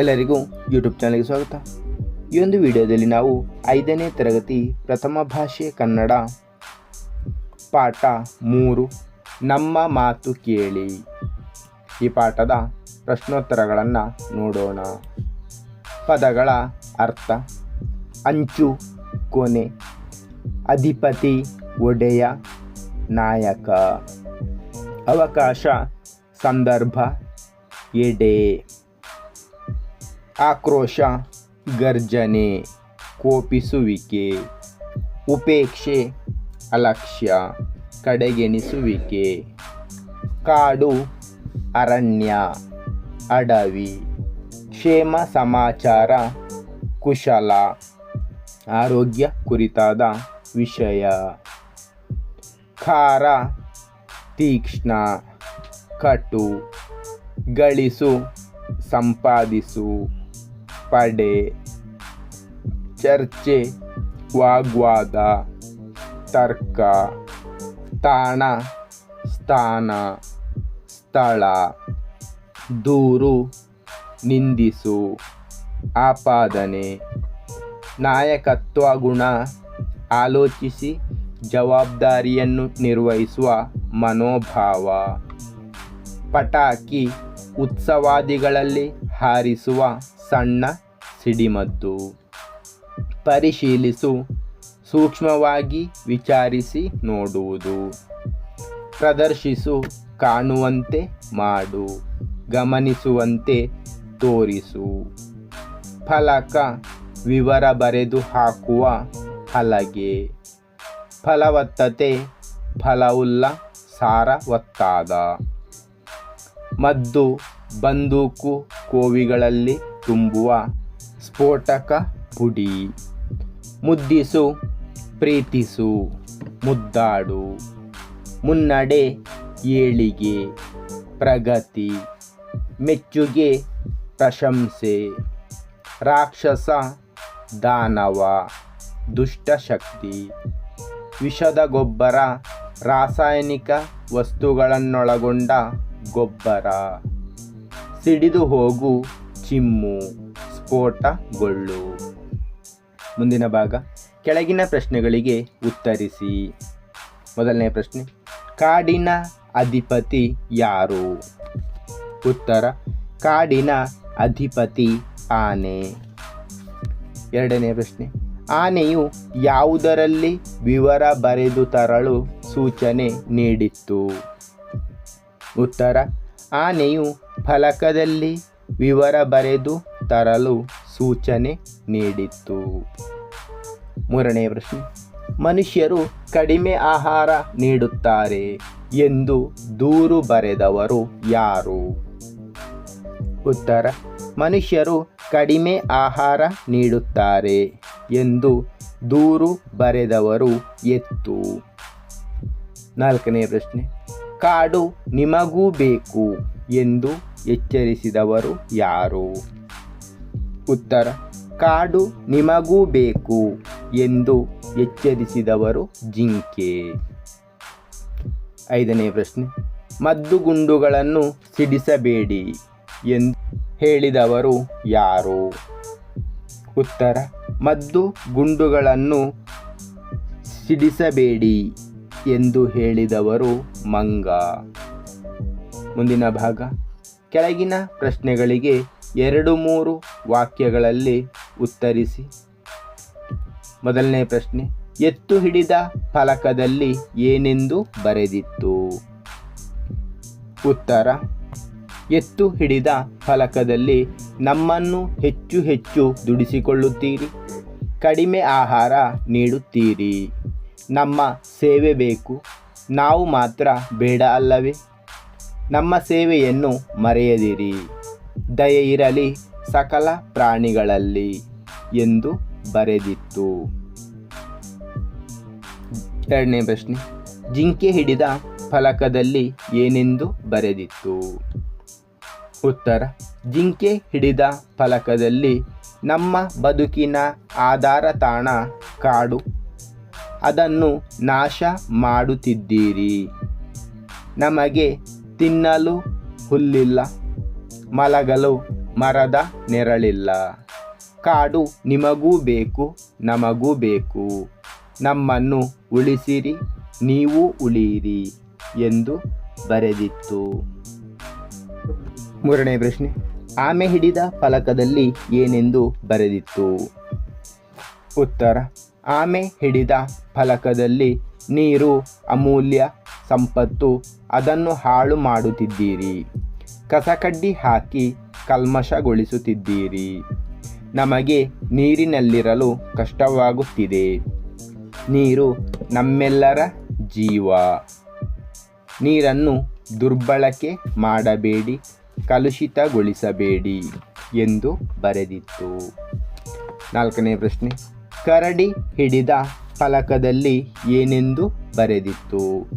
ಎಲ್ಲರಿಗೂ ಯೂಟ್ಯೂಬ್ ಚಾನಲ್ಗೆ ಸ್ವಾಗತ. ಈ ಒಂದು ವಿಡಿಯೋದಲ್ಲಿ ನಾವು ಐದನೇ ತರಗತಿ ಪ್ರಥಮ ಭಾಷೆ ಕನ್ನಡ ಪಾಠ ಮೂರು, ನಮ್ಮ ಮಾತು ಕೇಳಿ. ಈ ಪಾಠದ ಪ್ರಶ್ನೋತ್ತರಗಳನ್ನು ನೋಡೋಣ. ಪದಗಳ ಅರ್ಥ, ಅಂಚು, ಕೊನೆ, ಅಧಿಪತಿ, ಒಡೆಯ, ನಾಯಕ. ಅವಕಾಶ, ಸಂದರ್ಭ, ಎಡೆ. ಆಕ್ರೋಶ, ಗರ್ಜನೆ, ಕೋಪಿಸುವಿಕೆ, ಉಪೇಕ್ಷೆ, ಅಲಕ್ಷ್ಯ, ಕಡೆಗೆಣಿಸುವಿಕೆ, ಕಾಡು, ಅರಣ್ಯ, ಅಡವಿ, ಕ್ಷೇಮ ಸಮಾಚಾರ, ಕುಶಲ, ಆರೋಗ್ಯ ಕುರಿತಾದ ವಿಷಯ. ಖಾರ, ತೀಕ್ಷ್ಣ, ಕಟು, ಗಳಿಸು, ಸಂಪಾದಿಸು. ಪಡೆ, ಚರ್ಚೆ ವಾಗ್ವಾದ ತರ್ಕ, ತಾಣ, ಸ್ಥಾನ, ಸ್ಥಳ, ದೂರು, ನಿಂದಿಸು, ಆಪಾದನೆ, ನಾಯಕತ್ವ ಗುಣ, ಆಲೋಚಿಸಿ, ಜವಾಬ್ದಾರಿಯನ್ನು ನಿರ್ವಹಿಸುವ ಮನೋಭಾವ, ಪಟಾಕಿ ಉತ್ಸವಾದಿಗಳಲ್ಲಿ ಹಾರಿಸುವ ಸಣ್ಣ ಸಿಡಿಮದ್ದು ಪರಿಶೀಲಿಸು, ಸೂಕ್ಷ್ಮವಾಗಿ ವಿಚಾರಿಸಿ ನೋಡುವುದು, ಪ್ರದರ್ಶಿಸು, ಕಾಣುವಂತೆ ಮಾಡು, ಗಮನಿಸುವಂತೆ ತೋರಿಸು. ಫಲಕ, ವಿವರ ಬರೆದು ಹಾಕುವ ಹಲಗೆ. ಫಲವತ್ತತೆ, ಫಲವುಳ್ಳ ಸಾರವತ್ತಾದ ಮದ್ದು, ಬಂದೂಕು, ಕೋವಿಗಳಲ್ಲಿ ತುಂಬುವ ಸ್ಫೋಟಕ ಪುಡಿ ಮುದ್ದಿಸು, ಪ್ರೀತಿಸು, ಮುದ್ದಾಡು. ಮುನ್ನಡೆ, ಏಳಿಗೆ, ಪ್ರಗತಿ. ಮೆಚ್ಚುಗೆ, ಪ್ರಶಂಸೆ. ರಾಕ್ಷಸ, ದಾನವ, ದುಷ್ಟಶಕ್ತಿ. ವಿಷದ ಗೊಬ್ಬರ, ರಾಸಾಯನಿಕ ವಸ್ತುಗಳನ್ನೊಳಗೊಂಡ ಗೊಬ್ಬರ. ಸಿಡಿದು ಹೋಗು ಚಿಮ್ಮು ಸ್ಫೋಟಗೊಳ್ಳು ಮುಂದಿನ ಭಾಗ, ಕೆಳಗಿನ ಪ್ರಶ್ನೆಗಳಿಗೆ ಉತ್ತರಿಸಿ. ಮೊದಲನೇ ಪ್ರಶ್ನೆ, ಕಾಡಿನ ಅಧಿಪತಿ ಯಾರು? ಉತ್ತರ, ಕಾಡಿನ ಅಧಿಪತಿ ಆನೆ. ಎರಡನೇ ಪ್ರಶ್ನೆ, ಆನೆಯು ಯಾವುದರಲ್ಲಿ ವಿವರ ಬರೆದು ತರಲು ಸೂಚನೆ ನೀಡಿತ್ತು? ಉತ್ತರ, ಆನೆಯು ಫಲಕದಲ್ಲಿ ವಿವರ ಬರೆದು ತರಲು ಸೂಚನೆ ನೀಡಿತ್ತು. ಮೂರನೇ ಪ್ರಶ್ನೆ. ಮನುಷ್ಯರು ಕಡಿಮೆ ಆಹಾರ ನೀಡುತ್ತಾರೆ ಎಂದು ದೂರು ಬರೆದವರು ಯಾರು? ಉತ್ತರ. ಮನುಷ್ಯರು ಕಡಿಮೆ ಆಹಾರ ನೀಡುತ್ತಾರೆ ಎಂದು ದೂರು ಬರೆದವರು ಎತ್ತು. ನಾಲ್ಕನೇ ಪ್ರಶ್ನೆ. ಕಾಡು ನಿಮಗೂ ಬೇಕು ಎಂದು ಎಚ್ಚರಿಸಿದವರು ಯಾರು? ಉತ್ತರ. ಕಾಡು ನಿಮಗೂ ಬೇಕು ಎಂದು ಎಚ್ಚರಿಸಿದವರು ಜಿಂಕೆ. ಐದನೇ ಪ್ರಶ್ನೆ. ಮದ್ದು ಗುಂಡುಗಳನ್ನು ಸಿಡಿಸಬೇಡಿ ಎಂದು ಹೇಳಿದವರು ಯಾರು? ಉತ್ತರ. ಮದ್ದು ಗುಂಡುಗಳನ್ನು ಸಿಡಿಸಬೇಡಿ ಎಂದು ಹೇಳಿದವರು ಮಂಗ. ಮುಂದಿನ ಭಾಗ. ಕೆಳಗಿನ ಪ್ರಶ್ನೆಗಳಿಗೆ ಎರಡು ಮೂರು ವಾಕ್ಯಗಳಲ್ಲಿ ಉತ್ತರಿಸಿ. ಮೊದಲನೇ ಪ್ರಶ್ನೆ, ಎತ್ತು ಹಿಡಿದ ಫಲಕದಲ್ಲಿ ಏನೆಂದು ಬರೆದಿತ್ತು? ಉತ್ತರ, ಎತ್ತು ಹಿಡಿದ ಫಲಕದಲ್ಲಿ ನಮ್ಮನ್ನು ಹೆಚ್ಚು ಹೆಚ್ಚು ದುಡಿಸಿಕೊಳ್ಳುತ್ತೀರಿ, ಕಡಿಮೆ ಆಹಾರ ನೀಡುತ್ತೀರಿ. ನಮ್ಮ ಸೇವೆ ಬೇಕು, ನಾವು ಮಾತ್ರ ಬೇಡ ಅಲ್ಲವೇ? ನಮ್ಮ ಸೇವೆಯನ್ನು ಮರೆಯದಿರಿ. ದಯೆ ಇರಲಿ ಸಕಲ ಪ್ರಾಣಿಗಳಲ್ಲಿ ಎಂದು ಬರೆದಿತ್ತು. ಎರಡನೇ ಪ್ರಶ್ನೆ, ಜಿಂಕೆ ಹಿಡಿದ ಫಲಕದಲ್ಲಿ ಏನೆಂದು ಬರೆದಿತ್ತು? ಉತ್ತರ, ಜಿಂಕೆ ಹಿಡಿದ ಫಲಕದಲ್ಲಿ ನಮ್ಮ ಬದುಕಿನ ಆಧಾರ ತಾಣ ಕಾಡು. ಅದನ್ನು ನಾಶ ಮಾಡುತ್ತಿದ್ದೀರಿ. ನಮಗೆ ತಿನ್ನಲು ಹುಲ್ಲಿಲ್ಲ, ಮಲಗಲು ಮರದ ನೆರಳಿಲ್ಲ. ಕಾಡು ನಿಮಗೂ ಬೇಕು, ನಮಗೂ ಬೇಕು. ನಮ್ಮನ್ನು ಉಳಿಸಿರಿ, ನೀವು ಉಳಿಯಿರಿ ಎಂದು ಬರೆದಿತ್ತು. ಮೂರನೇ ಪ್ರಶ್ನೆ. ಆಮೆ ಹಿಡಿದ ಫಲಕದಲ್ಲಿ ಏನೆಂದು ಬರೆದಿತ್ತು? ಉತ್ತರ. ಆಮೆ ಹಿಡಿದ ಫಲಕದಲ್ಲಿ ನೀರು, ಅಮೂಲ್ಯ, ಸಂಪತ್ತು, ಅದನ್ನು ಹಾಳು ಮಾಡುತ್ತಿದ್ದೀರಿ. ಕಸಕಡ್ಡಿ ಹಾಕಿ ಕಲ್ಮಶಗೊಳಿಸುತ್ತಿದ್ದೀರಿ. ನಮಗೆ ನೀರಿನಲ್ಲಿರಲು ಕಷ್ಟವಾಗುತ್ತಿದೆ. ನೀರು ನಮ್ಮೆಲ್ಲರ ಜೀವ. ನೀರನ್ನು ದುರ್ಬಳಕೆ ಮಾಡಬೇಡಿ, ಕಲುಷಿತಗೊಳಿಸಬೇಡಿ ಎಂದು ಬರೆದಿತ್ತು. ನಾಲ್ಕನೇ ಪ್ರಶ್ನೆ. ಕರಡಿ ಹಿಡಿದ ಫಲಕದಲ್ಲಿ ಏನೆಂದು ಬರೆದಿತ್ತು?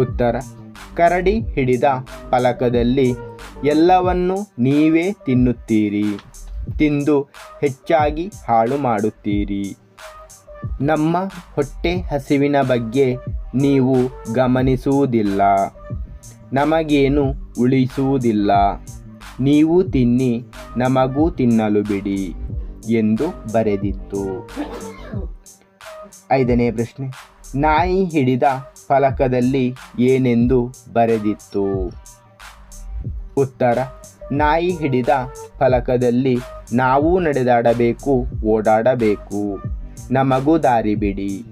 ಉತ್ತರ ಕರಡಿ ಹಿಡಿದ ಫಲಕದಲ್ಲಿ ಎಲ್ಲವನ್ನು ನೀವೇ ತಿನ್ನುತ್ತೀರಿ. ತಿಂದು ಹೆಚ್ಚಾಗಿ ಹಾಳು ಮಾಡುತ್ತೀರಿ. ನಮ್ಮ ಹೊಟ್ಟೆ ಹಸಿವಿನ ಬಗ್ಗೆ ನೀವು ಗಮನಿಸುವುದಿಲ್ಲ. ನಮಗೇನು ಉಳಿಸುವುದಿಲ್ಲ. ನೀವು ತಿನ್ನಿ, ನಮಗೂ ತಿನ್ನಲು ಬಿಡಿ ಎಂದು ಬರೆದಿತ್ತು. ಐದನೇ ಪ್ರಶ್ನೆ, ನಾಯಿ ಹಿಡಿದ ಫಲಕದಲ್ಲಿ ಏನೆಂದು ಬರೆದಿತ್ತು? ಉತ್ತರ, ನಾಯಿ ಹಿಡಿದ ಫಲಕದಲ್ಲಿ ನಾವು ನಡೆದಾಡಬೇಕು, ಓಡಾಡಬೇಕು. ನಮಗೂ ದಾರಿ ಬಿಡಿ.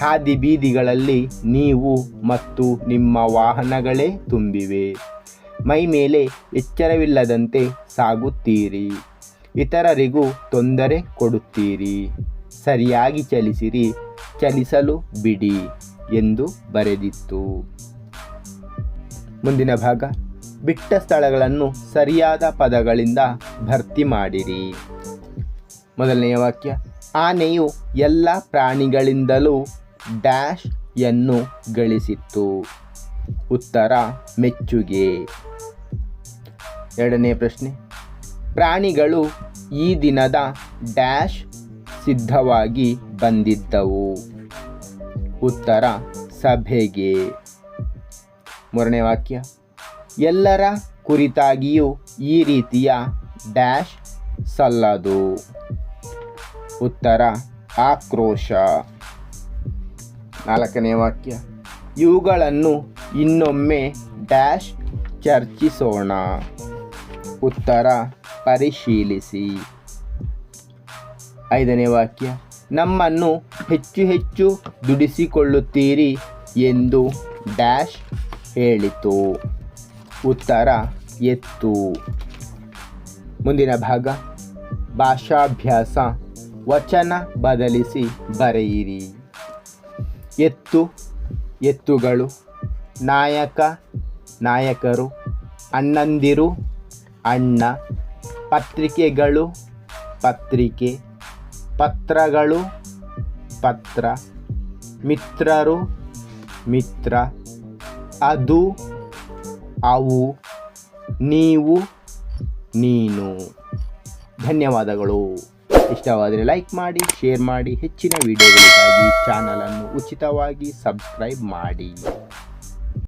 ಹಾದಿ ಬೀದಿಗಳಲ್ಲಿ ನೀವು ಮತ್ತು ನಿಮ್ಮ ವಾಹನಗಳೇ ತುಂಬಿವೆ. ಮೈ ಮೇಲೆ ಎಚ್ಚರವಿಲ್ಲದಂತೆ ಸಾಗುತ್ತೀರಿ. ಇತರರಿಗೂ ತೊಂದರೆ ಕೊಡುತ್ತೀರಿ. ಸರಿಯಾಗಿ ಚಲಿಸಿರಿ, ಚಲಿಸಲು ಬಿಡಿ. ಎಂದು ಬರೆದಿತ್ತು. ಮುಂದಿನ ಭಾಗ, ಬಿಟ್ಟ ಸ್ಥಳಗಳನ್ನು ಸರಿಯಾದ ಪದಗಳಿಂದ ಭರ್ತಿ ಮಾಡಿರಿ. ಮೊದಲನೆಯ ವಾಕ್ಯ, ಆನೆಯು ಎಲ್ಲ ಪ್ರಾಣಿಗಳಿಂದಲೂ ಡ್ಯಾಶ್ ಯನ್ನು ಗಳಿಸಿತ್ತು. ಉತ್ತರ, ಮೆಚ್ಚುಗೆ. ಎರಡನೇ ಪ್ರಶ್ನೆ, ಪ್ರಾಣಿಗಳು ಈ ದಿನದ ಡ್ಯಾಶ್ ಸಿದ್ಧವಾಗಿ ಬಂದಿದ್ದವು. ಉತ್ತರ ಸಭೆಗೆ. ಮೂರನೇ ವಾಕ್ಯ. ಎಲ್ಲರ ಕುರಿತಾಗಿಯೂ ಈ ರೀತಿಯ ಡ್ಯಾಶ್ ಸಲ್ಲದು. ಉತ್ತರ ಆಕ್ರೋಶ. ನಾಲ್ಕನೇ ವಾಕ್ಯ. ಇವುಗಳನ್ನು ಇನ್ನೊಮ್ಮೆ ಡ್ಯಾಶ್ ಚರ್ಚಿಸೋಣ. ಉತ್ತರ ಪರಿಶೀಲಿಸಿ. ಐದನೇ ವಾಕ್ಯ. ನಮ್ಮನ್ನು ಹೆಚ್ಚು ಹೆಚ್ಚು ದುಡಿಸಿಕೊಳ್ಳುತ್ತೀರಿ ಎಂದು ಡ್ಯಾಶ್ ಹೇಳಿತು. ಉತ್ತರ, ಎತ್ತು. ಮುಂದಿನ ಭಾಗ. ಭಾಷಾಭ್ಯಾಸ. ವಚನ ಬದಲಿಸಿ ಬರೆಯಿರಿ. ಎತ್ತು, ಎತ್ತುಗಳು. ನಾಯಕ, ನಾಯಕರು. ಅಣ್ಣಂದಿರು, ಅಣ್ಣ. ಪತ್ರಿಕೆಗಳು, ಪತ್ರಿಕೆ. ಪತ್ರಗಳು, ಪತ್ರ, ಮಿತ್ರರು, ಮಿತ್ರ, ಅದು, ಅವು, ನೀವು, ನೀನು. ಧನ್ಯವಾದಗಳು. ಇಷ್ಟವಾದರೆ ಲೈಕ್ ಮಾಡಿ, ಶೇರ್ ಮಾಡಿ, ಹೆಚ್ಚಿನ ವಿಡಿಯೋಗಳಿಗಾಗಿ ಚಾನಲನ್ನು ಉಚಿತವಾಗಿ ಸಬ್ಸ್ಕ್ರೈಬ್ ಮಾಡಿ.